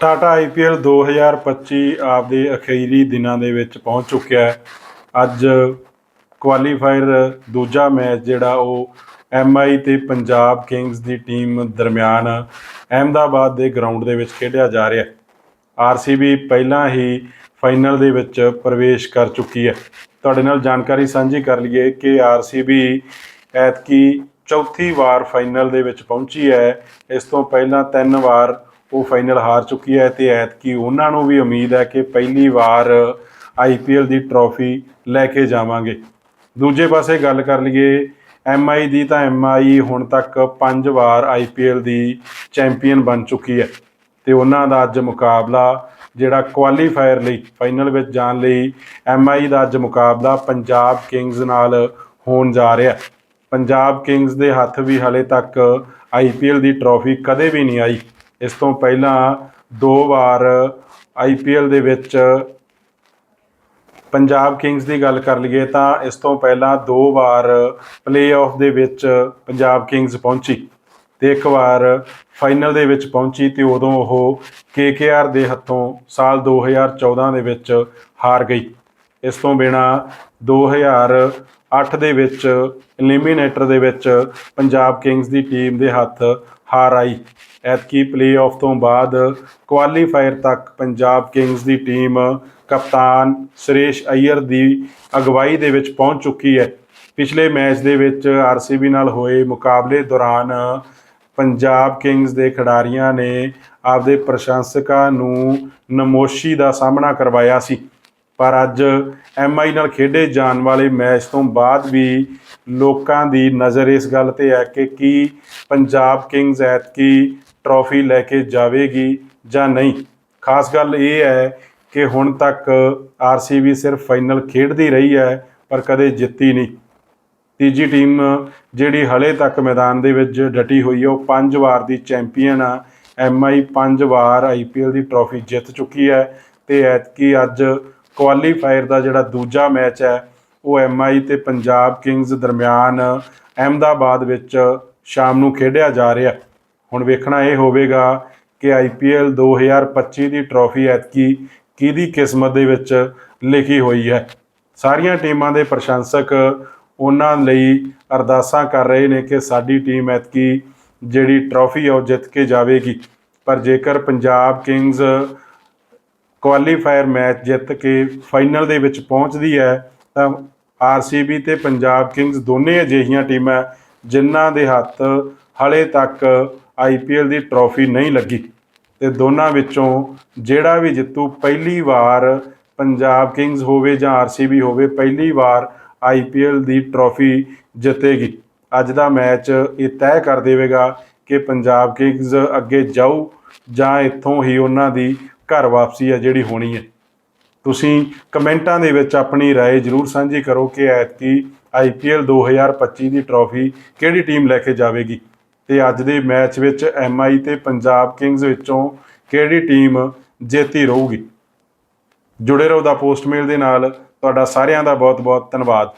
Tata IPL 2025 ਆਪਦੇ ਅਖੀਰੀ ਦਿਨਾਂ ਦੇ ਵਿੱਚ ਪਹੁੰਚ ਚੁੱਕਿਆ ਹੈ। ਅੱਜ ਕੁਆਲੀਫਾਇਰ ਦੂਜਾ ਮੈਚ ਜਿਹੜਾ ਉਹ ਐਮਆਈ ਤੇ ਪੰਜਾਬ ਕਿੰਗਸ ਦੀ ਟੀਮ ਦਰਮਿਆਨ ਅਹਿਮਦਾਬਾਦ ਦੇ ਗਰਾਊਂਡ ਦੇ ਵਿੱਚ ਖੇਡਿਆ ਜਾ ਰਿਹਾ ਹੈ। ਆਰਸੀਬੀ ਪਹਿਲਾਂ ਹੀ ਫਾਈਨਲ ਦੇ ਵਿੱਚ ਪ੍ਰਵੇਸ਼ ਕਰ ਚੁੱਕੀ ਹੈ। ਤੁਹਾਡੇ ਨਾਲ ਜਾਣਕਾਰੀ ਸਾਂਝੀ ਕਰ ਲਈਏ ਕਿ ਆਰਸੀਬੀ ਐਤਕੀ ਚੌਥੀ ਵਾਰ ਫਾਈਨਲ ਦੇ ਵਿੱਚ ਪਹੁੰਚੀ ਹੈ। ਇਸ ਤੋਂ ਪਹਿਲਾਂ ਤਿੰਨ ਵਾਰ ਉਹ ਫਾਈਨਲ ਹਾਰ ਚੁੱਕੀ ਹੈ ਤੇ ਐਤਕੀ ਉਹਨਾਂ ਨੂੰ ਵੀ ਉਮੀਦ ਹੈ ਕਿ ਪਹਿਲੀ ਵਾਰ ਆਈਪੀਐਲ ਦੀ ਟਰੋਫੀ ਲੈ ਕੇ ਜਾਵਾਂਗੇ। ਦੂਜੇ ਪਾਸੇ ਗੱਲ ਕਰ ਲਈਏ ਐਮਆਈ ਦੀ ਤਾਂ ਐਮਆਈ ਹੁਣ ਤੱਕ ਪੰਜ ਵਾਰ ਆਈਪੀਐਲ ਦੀ ਚੈਂਪੀਅਨ ਬਣ ਚੁੱਕੀ ਹੈ ਤੇ ਉਹਨਾਂ ਦਾ ਅੱਜ ਮੁਕਾਬਲਾ ਜਿਹੜਾ ਕੁਆਲੀਫਾਇਰ ਲਈ ਫਾਈਨਲ ਵਿੱਚ ਜਾਣ ਲਈ ਐਮਆਈ ਦਾ ਅੱਜ ਮੁਕਾਬਲਾ ਪੰਜਾਬ ਕਿੰਗਜ਼ ਨਾਲ ਹੋਣ ਜਾ ਰਿਹਾ ਪੰਜਾਬ ਕਿੰਗਜ਼ ਦੇ ਹੱਥ ਵੀ ਹਲੇ ਤੱਕ ਆਈਪੀਐਲ ਦੀ ਟਰੋਫੀ ਕਦੇ ਵੀ ਨਹੀਂ ਆਈ। ਇਸ ਤੋਂ ਪਹਿਲਾਂ ਦੋ ਵਾਰ ਆਈਪੀਐਲ ਦੇ ਵਿੱਚ ਪੰਜਾਬ ਕਿੰਗਸ ਦੀ ਗੱਲ ਕਰ ਲਈਏ ਤਾਂ ਇਸ ਤੋਂ ਪਹਿਲਾਂ ਦੋ ਵਾਰ ਪਲੇਆਫ ਦੇ ਵਿੱਚ ਪੰਜਾਬ ਕਿੰਗਸ ਪਹੁੰਚੀ ਤੇ ਇੱਕ ਵਾਰ ਫਾਈਨਲ ਦੇ ਵਿੱਚ ਪਹੁੰਚੀ ਤੇ ਉਦੋਂ ਉਹ ਕੇਕੇਆਰ ਦੇ ਹੱਥੋਂ ਸਾਲ 2014 ਦੇ ਵਿੱਚ ਹਾਰ ਗਈ। ਇਸ ਤੋਂ ਬਿਨਾ 2008 ਦੇ ਵਿੱਚ ਐਲੀਮੀਨੇਟਰ ਦੇ ਵਿੱਚ ਪੰਜਾਬ ਕਿੰਗਸ ਦੀ ਟੀਮ ਦੇ ਹੱਥ ਹਾਰ ਆਈ। ਐਤਕੀ ਪਲੇਆਫ ਤੋਂ ਬਾਅਦ ਕੁਆਲੀਫਾਇਰ ਤੱਕ ਪੰਜਾਬ ਕਿੰਗਸ ਦੀ ਟੀਮ ਕਪਤਾਨ ਸੁਰੇਸ਼ ਅਈਅਰ ਦੀ ਅਗਵਾਈ ਦੇ ਵਿੱਚ ਪਹੁੰਚ ਚੁੱਕੀ ਹੈ। ਪਿਛਲੇ ਮੈਚ ਦੇ ਵਿੱਚ ਆਰਸੀਬੀ ਨਾਲ ਹੋਏ ਮੁਕਾਬਲੇ ਦੌਰਾਨ ਪੰਜਾਬ ਕਿੰਗਸ ਦੇ ਖਿਡਾਰੀਆਂ ਨੇ ਆਪਦੇ ਪ੍ਰਸ਼ੰਸਕਾਂ ਨੂੰ ਨਮੋਸ਼ੀ ਦਾ ਸਾਹਮਣਾ ਕਰਵਾਇਆ ਸੀ। ਪਰ ਅੱਜ ਐਮਆਈ ਨਾਲ ਖੇਡੇ ਜਾਣ ਵਾਲੇ ਮੈਚ ਤੋਂ ਬਾਅਦ ਵੀ ਲੋਕਾਂ ਦੀ ਨਜ਼ਰ ਇਸ ਗੱਲ ਤੇ ਹੈ ਕਿ ਕੀ ਪੰਜਾਬ ਕਿੰਗਜ਼ ਐਤਕੀ ਟਰੋਫੀ ਲੈ ਕੇ ਜਾਵੇਗੀ ਜਾਂ ਨਹੀਂ। ਖਾਸ ਗੱਲ ਇਹ ਹੈ ਕਿ ਹੁਣ ਤੱਕ ਆਰਸੀਬੀ ਸਿਰਫ ਫਾਈਨਲ ਖੇਡਦੀ ਰਹੀ ਹੈ, ਪਰ ਕਦੇ ਜਿੱਤੀ ਨਹੀਂ। ਤੀਜੀ ਟੀਮ ਜਿਹੜੀ ਹਲੇ ਤੱਕ ਮੈਦਾਨ ਦੇ ਵਿੱਚ ਡਟੀ ਹੋਈ ਹੈ, ਉਹ ਪੰਜ ਵਾਰ ਦੀ ਚੈਂਪੀਅਨ ਆ। ਐਮਆਈ ਪੰਜ ਵਾਰ ਆਈਪੀਐਲ ਦੀ ਟਰੋਫੀ ਜਿੱਤ ਚੁੱਕੀ ਹੈ ਤੇ ਐਤਕੀ ਅੱਜ ਕੁਆਲੀਫਾਇਰ ਦਾ ਜਿਹੜਾ ਦੂਜਾ ਮੈਚ ਹੈ, ਉਹ ਐਮਆਈ ਤੇ ਪੰਜਾਬ ਕਿੰਗਸ ਦਰਮਿਆਨ ਅਹਿਮਦਾਬਾਦ ਵਿੱਚ ਸ਼ਾਮ ਨੂੰ ਖੇਡਿਆ ਜਾ ਰਿਹਾ ਹੁਣ ਵੇਖਣਾ ਇਹ ਹੋਵੇਗਾ ਕਿ ਆਈਪੀਐਲ 2025 ਦੀ ਟਰੋਫੀ ਐਤਕੀ ਕਿਹਦੀ ਕਿਸਮਤ ਦੇ ਵਿੱਚ ਲਿਖੀ ਹੋਈ ਹੈ। ਸਾਰੀਆਂ ਟੀਮਾਂ ਦੇ ਪ੍ਰਸ਼ੰਸਕ ਉਹਨਾਂ ਲਈ ਅਰਦਾਸਾਂ ਕਰ ਰਹੇ ਨੇ ਕਿ ਸਾਡੀ ਟੀਮ ਐਤਕੀ ਜਿਹੜੀ ਟਰੋਫੀ ਆ, ਉਹ ਜਿੱਤ ਕੇ ਜਾਵੇਗੀ। ਪਰ ਜੇਕਰ ਪੰਜਾਬ ਕਿੰਗਸ ਕੁਆਲੀਫਾਇਰ ਮੈਚ ਜਿੱਤ ਕੇ ਫਾਈਨਲ ਦੇ ਵਿੱਚ ਪਹੁੰਚਦੀ ਹੈ, ਤਾਂ ਆਰਸੀਬੀ ਤੇ ਪੰਜਾਬ ਕਿੰਗਸ ਦੋਨੇ ਅਜਿਹੀਆਂ ਟੀਮਾਂ ਜਿਨ੍ਹਾਂ ਦੇ ਹੱਥ ਹਲੇ ਤੱਕ ਆਈਪੀਐਲ ਦੀ ਟਰੋਫੀ ਨਹੀਂ ਲੱਗੀ। ਤੇ ਦੋਨਾਂ ਵਿੱਚੋਂ ਜਿਹੜਾ ਵੀ ਜਿੱਤੂ, ਪਹਿਲੀ ਵਾਰ ਪੰਜਾਬ ਕਿੰਗਸ ਹੋਵੇ ਜਾਂ ਆਰਸੀਬੀ ਹੋਵੇ, ਪਹਿਲੀ ਵਾਰ ਆਈਪੀਐਲ ਦੀ ਟਰੋਫੀ ਜਿੱਤੇਗੀ। ਅੱਜ ਦਾ ਮੈਚ ਇਹ ਤੈਅ ਕਰ ਦੇਵੇਗਾ ਕਿ ਪੰਜਾਬ ਕਿੰਗਸ ਅੱਗੇ ਜਾਊ ਜਾਂ ਇੱਥੋਂ ਹੀ ਉਹਨਾਂ ਦੀ ਘਰ ਵਾਪਸੀ ਹੈ ਜਿਹੜੀ ਹੋਣੀ ਹੈ ਤੁਸੀਂ ਕਮੈਂਟਾਂ ਦੇ ਵਿੱਚ ਆਪਣੀ رائے ਜਰੂਰ ਸਾਂਝੀ ਕਰੋ ਕਿ ਐਤਕੀ ਆਈਪੀਐਲ 2025 ਦੀ ਟਰੋਫੀ ਕਿਹੜੀ ਟੀਮ ਲੈ ਕੇ ਜਾਵੇਗੀ ਤੇ ਅੱਜ ਦੇ ਮੈਚ ਵਿੱਚ ਐਮਆਈ ਤੇ ਪੰਜਾਬ ਕਿੰਗਸ ਵਿੱਚੋਂ ਕਿਹੜੀ ਟੀਮ ਜੇਤੀ ਰਹੂਗੀ ਜੁੜੇ ਰਹੋ ਦਾ ਪੋਸਟਮੇਲ ਦੇ ਨਾਲ ਤੁਹਾਡਾ ਸਾਰਿਆਂ ਦਾ ਬਹੁਤ ਬਹੁਤ ਧੰਨਵਾਦ